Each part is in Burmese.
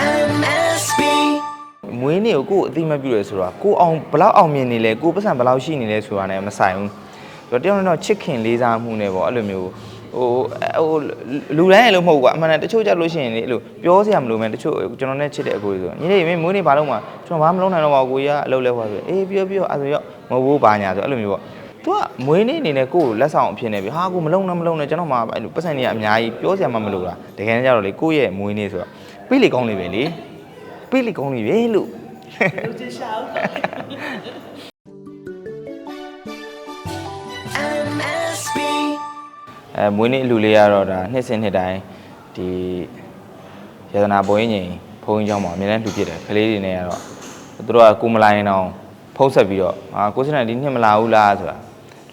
MSB မွေးနေ့ကိုကိုယ်အသိမပြုရဲဆိုတာကိုအောင်ဘလောက်အောင်မြင်နေလဲကိုပတ်စံဘလောက်ရှိနေလဲဆိုတာ ਨੇ မဆိုင်ဘူးဆိုတော့တယောက်နဲ့တော့ချစ်ခင်လေးစားမှုနဲ့ပေါ့အဲ့လိုမျိုးဟိုဟိုလူတိုင်းရဲ့လို့မဟုတ်ဘူးကွာအမှန်တန်တချို့ကြလို့ရှိရင်လေအဲ့လိုပြောစရာမလိုမဲတချို့ကျွန်တော်နဲ့ချစ်တဲ့အကိုကြီးဆိုညီလေးမင်းမွေးနေ့ဘာလို့မှကျွန်တော်ဘာမလုပ်နိုင်တော့ပါဘူးကိုကြီးကအလုပ်လဲဟောဆိုအေးပြောပြောအဲ့ဆိုရောမဟုတ်ဘူးဘာညာဆိုအဲ့လိုမျိုးပေါ့ သူကမွေးနေ့အနေနဲ့ကိုယ်ကိုလက်ဆောင်အဖြစ်နေပြီဟာကိုမလုံနဲ့မလုံနဲ့ကျွန်တော်မှအဲ့လိုပတ်စံတွေကအများကြီးပြောစရာမှမလိုတာတကယ်တမ်းကျတော့လေကိုယ့်ရဲ့မွေးနေ့ဆိုတော့ပြေးလေကောင်းလေးပဲလေပြေးလေကောင်းလေးပဲလို့ MSB အဲမွေးနေ့အလှူလေးကတော့ဒါနှစ်စဉ်နှစ်တိုင်းဒီရတနာဘွေးငိန်ဘုန်းကြီးကျောင်းမှာအများနဲ့လှူဖြစ်တယ်ကလေးတွေနဲ့ကတော့သူတို့ကကိုမလာရင်တော့ဖုံးဆက်ပြီးတော့အာကိုစနေဒီနှစ်မလာဘူးလားဆိုတာ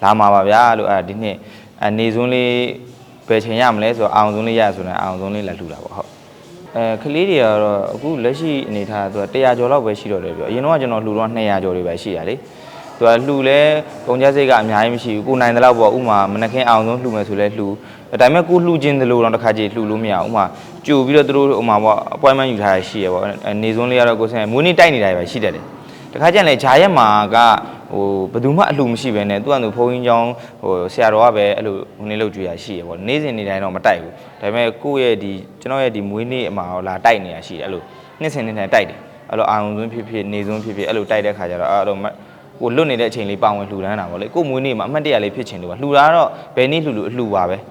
လာမှာပါဗျာလို့အဲ့ဒါဒီနှစ်အနေစွန်းလေးဘယ်ချိန်ရမလဲဆိုတော့အောင်စွန်းလေးရဆိုတော့အောင်စွန်းလေးလာလှူတာပေါ့ဟုတ်အဲကလေးတွေကတော့အခုလက်ရှိအနေထားသူက100ကျော်လောက်ပဲရှိတော့တယ်ပြောအရင်တော့ကျွန်တော်လှူတော့200ကျော်တွေပဲရှိရလေသူကလှူလဲကုန်ကြစိတ်ကအများကြီးမရှိဘူးကိုနိုင်တဲ့လောက်ပေါ့ဥမာမနက်ခင်းအောင်ဆုံးလှူမယ်ဆိုလဲလှူဒါပေမဲ့ကိုလှူခြင်းတလို့တော့တစ်ခါကြည့်လှူလို့မရဘူးဥမာကြိုပြီးတော့သူတို့ဥမာပေါ့ appointment ယူထားရရှိရပေါ့နေစွန်းလေးကတော့ကိုယ်ဆိုင်မွေးနေ့တိုက်နေတာပဲရှိတတ်တယ်တခါကျရင်လေဂျာရက်မှာက ဟိုဘယ်သူမှအလှူမရှိပဲနဲ့သူကသူဘုန်းကြီးကျောင်းဟိုဆရာတော်ကပဲအဲ့လိုဟိုနေ့လောက်ကြွေရရှိရပေါ့နေ့စဉ်နေ့တိုင်းတော့မတိုက်ဘူးဒါပေမဲ့ကိုယ့်ရဲ့ဒီကျွန်တော်ရဲ့ဒီမွေးနေ့အမှာလာတိုက်နေရရှိတယ်အဲ့လိုနေ့စဉ်နေ့တိုင်းတိုက်တယ်အဲ့လိုအာရုံသွင်းဖြစ်ဖြစ်နေစွန်းဖြစ်ဖြစ်အဲ့လိုတိုက်တဲ့ခါကျတော့အဲ့လိုကိုလွတ်နေတဲ့အချိန်လေးပါဝင်လှူဒန်းတာပေါ့လေကိုမွေးနေ့မှာအမှတ်တရလေးဖြစ်ချင်လို့ပါလှူတာကတော့ဘယ်နေ့လှူလို့အလှူပါပဲဟုတ်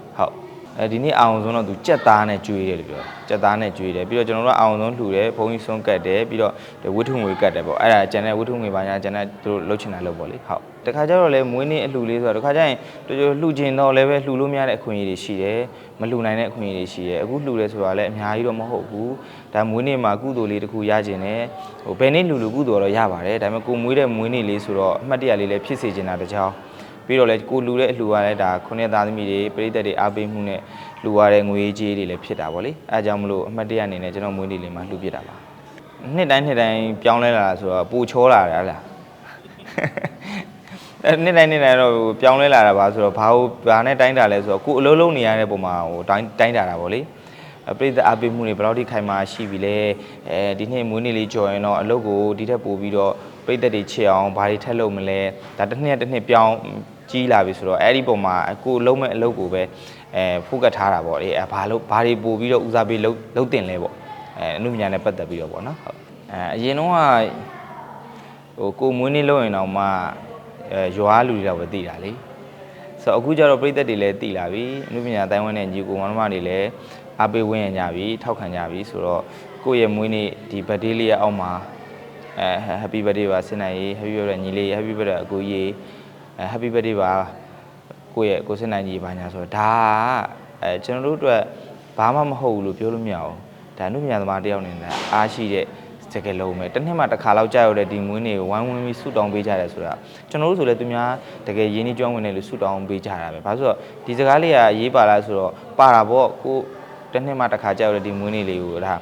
အဲဒီနေ့အောင်ဆုံးတော့သူကြက်သားနဲ့ကျွေးတယ်လို့ပြောကြက်သားနဲ့ကျွေးတယ်ပြီးတော့ကျွန်တော်တို့ကအောင်ဆုံးလှူတယ်ဘုံကြီးဆုံးကတ်တယ်ပြီးတော့ဝိထုငွေကတ်တယ်ပေါ့အဲ့ဒါကျန်တဲ့ဝိထုငွေပါညာကျန်တဲ့သူတို့လှုပ်ချင်တာလှုပ်ပေါ့လေဟုတ်တခါကျတော့လေမွေးနေ့အလှူလေးဆိုတော့တခါကျရင်တို့လှူချင်တော့လည်းပဲလှူလို့မရတဲ့အခွင့်အရေးတွေရှိတယ်မလှူနိုင်တဲ့အခွင့်အရေးတွေရှိတယ်အခုလှူတယ်ဆိုတာလည်းအများကြီးတော့မဟုတ်ဘူးဒါမွေးနေ့မှာကုသိုလ်လေးတစ်ခုရကျင်တယ်ဟိုဘယ်နေ့လှူလူကုသိုလ်တော့ရပါတယ်ဒါပေမဲ့ကိုမွေးတဲ့မွေးနေ့လေးဆိုတော့အမှတ်တရလေးလည်းဖြစ်စေချင်တာတကြောင် ပြီးတော့လေကိုလူတဲ့အလှူကလည်းဒါခုနှစ်သားသမီးတွေပရိသတ်တွေအားပေးမှုနဲ့လှူရတဲ့ငွေကြေးတွေလည်းဖြစ်တာပေါ့လေအဲအကြောင်းမလို့အမှတ်တရအနေနဲ့ကျွန်တော်မွေးနေ့လေးမှာလှူပြတာပါနှစ်တိုင်းနှစ်တိုင်းပြောင်းလဲလာတာဆိုတော့ပူချောလာတယ်ဟလားအဲနေ့တိုင်းနေ့တိုင်းတော့ပြောင်းလဲလာတာပါဆိုတော့ဘာလို့ဘာနဲ့တိုင်းတာလဲဆိုတော့ကိုအလုံးလုံးနေရတဲ့ပုံမှာဟိုတိုင်းတိုင်းတာတာပေါ့လေအပရိသတ်အပိမှုတွေဘယ်လောက်ထိခိုင်မာရှိပြီလဲအဲဒီနေ့မွေးနေ့လေးကြော်ရင်တော့အလုပ်ကိုဒီထက်ပိုပြီးတော့ပရိသတ်တွေချစ်အောင်ဘာတွေထက်လုပ်မလဲဒါတစ်နှစ်တစ်နှစ်ပြောင်း ကြီးလာပြီဆိုတော့အဲ့ဒီပုံမှာကိုလုံးမဲ့အလုပ်ကိုပဲအဲဖုတ်ကတ်ထားတာပေါ့လေအဲဘာလို့ဘာတွေပို့ပြီးတော့ဦးစားပေးလုပ်လုပ်တင်လဲပေါ့အဲအမှုညာနဲ့ပတ်သက်ပြီးတော့ပေါ့နော်ဟုတ်အဲအရင်တော့ကဟိုကိုမွေးနေ့လုပ်ရင်တော့မှအဲရွာလူတွေတော့ပဲတည်တာလေဆိုတော့အခုကျတော့ပြည်သက်တွေလည်းတည်လာပြီအမှုပညာတိုင်းဝန်းနဲ့ညီကိုမောင်နှမတွေလည်းအားပေးဝန်းရကြပြီထောက်ခံကြပြီဆိုတော့ကိုယ့်ရဲ့မွေးနေ့ဒီ birthday လေးရဲ့အောက်မှာအဲ happy birthday ပါစင်နိုင်ရေး happy birthday ညီလေး happy birthday အကိုကြီး အဲ happy birthday ပါကိုယ့်ရဲ့ကိုစင်နိုင်ကြီးပါညာဆိုတော့ဒါကအဲကျွန်တော်တို့အတွက်ဘာမှမဟုတ်ဘူးလို့ပြောလို့မရဘူးဒါအမှုပညာသမားတယောက်အနေနဲ့အားရှိတဲ့စကလုံးပဲတစ်နှစ်မှတစ်ခါလောက်ကြာရတဲ့ဒီမွေးနေ့ကိုဝိုင်းဝန်းပြီးဆူတောင်းပေးကြတယ်ဆိုတာကျွန်တော်တို့ဆိုလည်းသူများတကယ်ရင်းနှီးကျွမ်းဝင်တယ်လို့ဆူတောင်းပေးကြတာပဲဘာလို့ဆိုတော့ဒီစကားလေးကအရေးပါလားဆိုတော့ပါတာပေါ့ကိုတစ်နှစ်မှတစ်ခါကြာရတဲ့ဒီမွေးနေ့လေးကိုဒါ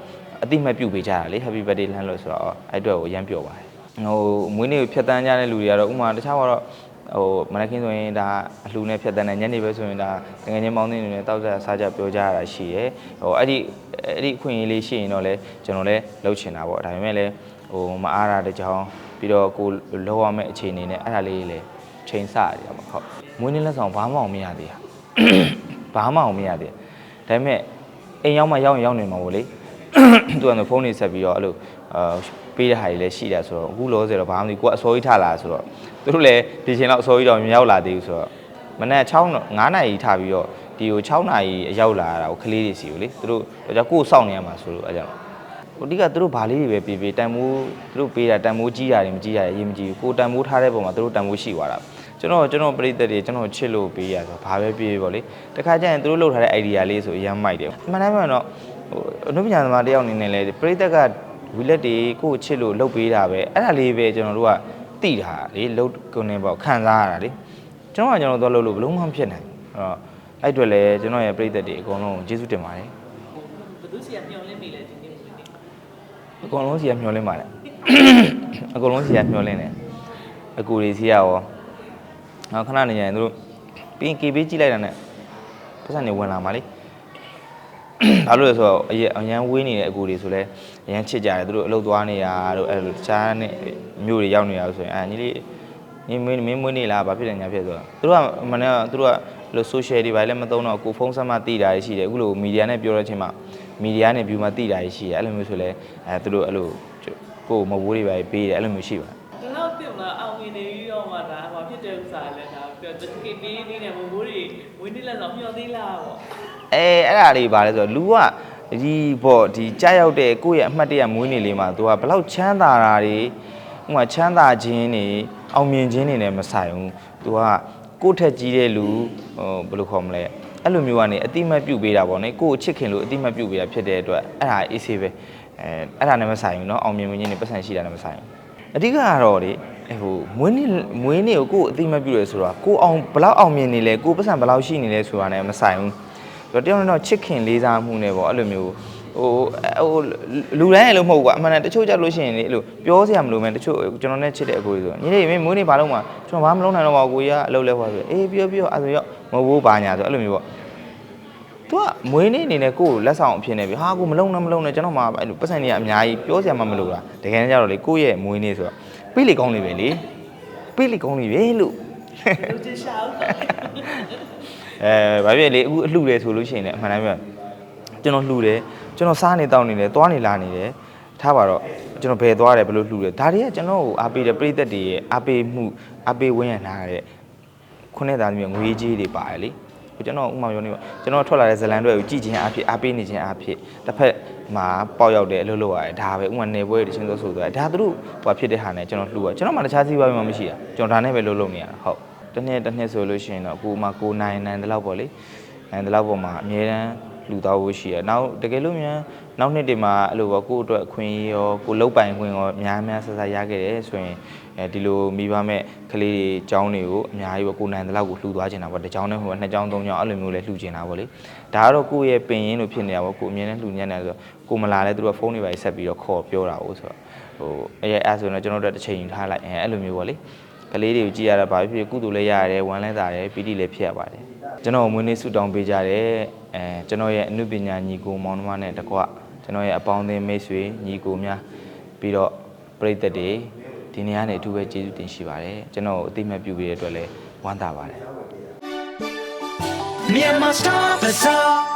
အတိမတ်ပြုတ်ပေးကြတာလေ Happy Birthday လှမ်းလို့ဆိုတော့အဲ့အတွက်ကိုအရန်ပြောပါတယ်ဟိုမွေးနေ့ကိုဖြတ်တန်းကြတဲ့လူတွေကတော့ဥမာတခြားကတော့ ဟိုမနက်ခင်းဆိုရင်ဒါအလှူနဲ့ဖြတ်တန်းတယ်ညနေပဲဆိုရင်ဒါတကယ်ချင်းမောင်းနေနေတောက်ကြစားကြပြောကြရတာရှိတယ်ဟိုအဲ့ဒီအဲ့ဒီအခွင့်အရေးလေးရှိရင်တော့လေကျွန်တော်လည်းလှုပ်ချင်တာပေါ့ဒါပေမဲ့လည်းဟိုမအားတာတကြောင်ပြီးတော့ကိုလောရမယ့်အခြေအနေနဲ့အဲ့ဒါလေးလည်းချိန်ဆရတယ်ပေါ့ဟုတ်မွေးနေ့လက်ဆောင်ဘာမှအောင်မရသေးတာဘာမှအောင်မရသေးဒါပေမဲ့အိမ်ရောက်မှရောက်ရင်ရောက်နေမှာပေါ့လေသူကတော့ဖုန်းနေဆက်ပြီးတော့အဲ့လိုအာ ပေးတဲ့ဟာတွေလည်းရှိတယ်ဆိုတော့အခုလောဆယ်တော့ဘာမှမသိကိုကအစောကြီးထလာဆိုတော့သူတို့လည်းဒီချိန်တော့အစောကြီးတော့မရောက်လာသေးဘူးဆိုတော့မနေ့6 9နာရီထပြီးတော့ဒီကို6နာရီအရောက်လာတာကိုကလေးတွေစီကိုလေသူတို့ကြောင့်ကိုယ်စောင့်နေရမှာဆိုလို့အဲကြောင့်ဟိုအဓိကသူတို့ဘာလေးတွေပဲပေးပေးတန်မိုးသူတို့ပေးတာတန်မိုးကြီးရတယ်မကြီးရတယ်အရေးမကြီးဘူးကိုတန်မိုးထားတဲ့ပုံမှာသူတို့တန်မိုးရှိသွားတာကျွန်တော်ကျွန်တော်ပြိသက်တွေကျွန်တော်ချစ်လို့ပေးရဆိုဘာပဲပေးပေးပေါ့လေတခါကျရင်သူတို့လုပ်ထားတဲ့ idea လေးဆိုအရမ်းမိုက်တယ်အမှန်တမ်းပြောရင်တော့ဟိုအနုပညာသမားတယောက်အနေနဲ့လည်းပရိသတ်က ဝီလက်တွေကိုယ့်ကိုချစ်လို့လှုပ်ပေးတာပဲအဲ့ဒါလေးပဲကျွန်တော်တို့ကတိတာလေလှုပ်ကုန်နေပေါ့ခံစားရတာလေကျွန်တော်ကကျွန်တော်တော့လှုပ်လို့ဘယ်လုံးမှမဖြစ်နိုင်ဘူးအဲ့တော့အဲ့အတွက်လည်းကျွန်တော်ရဲ့ပရိသတ်တွေအကုန်လုံးကျေးဇူးတင်ပါတယ်ဘယ်သူစီကမျောလင်းနေလဲဒီနေ့ဝင်နေအကုန်လုံးစီကမျောလင်းပါတယ်အကုန်လုံးစီကမျောလင်းတယ်အကူတွေစီကရောနောက်ခဏနေရင်တို့ပြီးရင် KB ကြည့်လိုက်တာနဲ့ပတ်စံနေဝင်လာမှာလေဘာလို့လဲဆိုတော့အရအရန်ဝေးနေတဲ့အကူတွေဆိုလဲ အရန်ချစ်ကြတယ်သူတို့အလုပ်သွားနေတာတို့အဲ့လိုတခြားနဲ့မျိုးတွေရောက်နေတာဆိုရင်အာညီလေးညီမင်းမင်းမွေးနေလားဘာဖြစ်လဲညာဖြစ်ဆိုတော့သူတို့ကမနေ့ကသူတို့ကအဲ့လို social တွေဘာလည်းမသုံးတော့ကိုဖုန်းဆက်မှတိတာရှိတယ်အခုလိုမီဒီယာနဲ့ပြောတဲ့အချိန်မှာမီဒီယာနဲ့ view မှာတိတာရှိတယ်အဲ့လိုမျိုးဆိုလဲအဲသူတို့အဲ့လိုကိုမဘိုးတွေပဲပေးတယ်အဲ့လိုမျိုးရှိပါတယ်ဒီလောက်တင်လာအောင်မြင်နေပြီးတော့မှဒါဘာဖြစ်တဲ့ဥစ္စာလဲဒါပြောတကယ်ပေးနေတယ်ဘိုးဘိုးတွေဝင်းနေလက်တော့မျှော်သေးလားပေါ့အဲအဲ့ဒါလေးပါလဲဆိုတော့လူက ဒီပေါ့ဒီကြားရောက်တဲ့ကိုယ့်ရဲ့အမှတ်တရမွေးနေ့လေးမှာသူကဘလောက်ချမ်းသာတာတွေဥပမာချမ်းသာခြင်းတွေအောင်မြင်ခြင်းတွေနဲ့မဆိုင်ဘူးသူကကိုယ့်ထက်ကြီးတဲ့လူဟိုဘယ်လိုခေါ်မလဲအဲ့လိုမျိုးကနေအတိမတ်ပြုတ်ပေးတာပေါ့နော်ကိုယ့်ကိုချစ်ခင်လို့အတိမတ်ပြုတ်ပေးတာဖြစ်တဲ့အတွက်အဲ့ဒါအေးဆေးပဲအဲအဲ့ဒါနဲ့မဆိုင်ဘူးเนาะအောင်မြင်ခြင်းတွေပတ်စံရှိတာနဲ့မဆိုင်ဘူးအဓိကကတော့လေဟိုမွေးနေ့မွေးနေ့ကိုကိုယ်အတိမတ်ပြုတ်ရဲဆိုတော့ကိုအောင်ဘလောက်အောင်မြင်နေလဲကိုပတ်စံဘလောက်ရှိနေလဲဆိုတာနဲ့မဆိုင်ဘူး ဆိုတော့တယောက်နဲ့တော့ချစ်ခင်လေးစားမှုနဲ့ပေါ့အဲ့လိုမျိုးဟိုဟိုလူတိုင်းလည်းမဟုတ်ဘူးကွာအမှန်တန်တချို့ကြလို့ရှိရင်လေအဲ့လိုပြောစရာမလိုမဲတချို့ကျွန်တော်နဲ့ချစ်တဲ့အကိုကြီးဆိုညီလေးမင်းမွေးနေပါလို့မှာကျွန်တော်ဘာမှမလုပ်နိုင်တော့ပါဘူးကိုကြီးကအလုပ်လဲဟောဆိုအေးပြောပြောအဲ့ဆိုရောမဟုတ်ဘူးပါညာဆိုအဲ့လိုမျိုးပေါ့သူကမွေးနေအနေနဲ့ကိုယ့်ကိုလက်ဆောင်အဖြစ်နေပြီဟာကိုမလုံနဲ့မလုံနဲ့ကျွန်တော်မှအဲ့လိုပတ်စံတွေကအများကြီးပြောစရာမှမလိုတာတကယ်တမ်းကျတော့လေကိုယ့်ရဲ့မွေးနေဆိုတော့ပြေးလေကောင်းနေပဲလေပြေးလေကောင်းနေပဲလို့လူချင်းရှာဦးတော့ အဲဘာဖြစ်လဲအခုအလှတယ်ဆိုလို့ရှိရင်လည်းအမှန်တမ်းပြောကျွန်တော်လှူတယ်ကျွန်တော်စားနေတောင်းနေတယ်သွားနေလာနေတယ်ထားပါတော့ကျွန်တော်ဘယ်သွားတယ်ဘယ်လိုလှူတယ်ဒါတွေကကျွန်တော်ကိုအားပေးတယ်ပြိသက်တွေရဲ့အားပေးမှုအားပေးဝင်းရနာတဲ့ခုနှစ်သားသမီးငွေကြီးတွေပါတယ်လေဟိုကျွန်တော်ဥမာပြောနေပါကျွန်တော်ထွက်လာတဲ့ဇလန်တွေကိုကြည့်ခြင်းအားဖြင့်အားပေးနေခြင်းအားဖြင့်တစ်ဖက်မှာပေါက်ရောက်တယ်အလုပ်လုပ်ရတယ်ဒါပဲဥမာနေပွဲတွေချင်းဆိုဆိုသွားဒါသူတို့ဟိုဖြစ်တဲ့ဟာနဲ့ကျွန်တော်လှူရကျွန်တော်မှတခြားစီးပွားရေးမှမရှိတာကျွန်တော်ဒါနဲ့ပဲလုပ်လုပ်နေရတာဟုတ် တစ်နှစ်တစ်နှစ်ဆိုလို့ရှိရင်တော့အခုမှကိုနိုင်နိုင်တဲ့လောက်ပေါ့လေနိုင်တဲ့လောက်ပေါ်မှာအမြဲတမ်းလူသားဖို့ရှိရနောက်တကယ်လို့မြန်နောက်နှစ်တွေမှာအဲ့လိုပေါ့ကိုယ့်အတွက်အခွင့်အရေးရောကိုလုတ်ပိုင်ခွင့်ရောအများများဆက်ဆက်ရခဲ့တယ်ဆိုရင်အဲဒီလိုမိဘမဲ့ကလေးတွေအကြောင်းတွေကိုအများကြီးပေါ့ကိုနိုင်တဲ့လောက်ကိုလှူသွားချင်တာပေါ့တစ်ကြောင်းနဲ့ဟိုကနှစ်ကြောင်းသုံးကြောင်းအဲ့လိုမျိုးလဲလှူချင်တာပေါ့လေဒါကတော့ကိုယ့်ရဲ့ပင်ရင်းလို့ဖြစ်နေတာပေါ့ကိုအမြဲတမ်းလှူညံ့နေဆိုတော့ကိုမလာလဲသူတို့ကဖုန်းတွေပါဆက်ပြီးတော့ခေါ်ပြောတာဟုတ်ဆိုတော့ဟိုအဲ့ရဲ့အဲ့ဆိုရင်တော့ကျွန်တော်တို့တစ်ချိန်ယူထားလိုက်အဲအဲ့လိုမျိုးပေါ့လေက လေးတွေကိုကြည့်ရတာဘာဖြစ်ဖြစ်ကုသိုလ်လည်းရတယ်ဝမ်းလည်းသာတယ်ပီတိလည်းဖြစ်ရပါတယ်ကျွန်တော်မွေးနေ့ဆုတောင်းပေးကြတယ်အဲကျွန်တော်ရဲ့အနုပညာညီကိုမောင်နှမနဲ့တကွကျွန်တော်ရဲ့အပေါင်းအသင်းမိတ်ဆွေညီကိုများပြီးတော့ပြိတ္တတွေဒီနေ့ကနေအထူးပဲကျေးဇူးတင်ရှိပါတယ်ကျွန်တော်ကိုအသိအမှတ်ပြုပေးတဲ့အတွက်လည်းဝမ်းသာပါတယ် Myanmar Star Bazaar.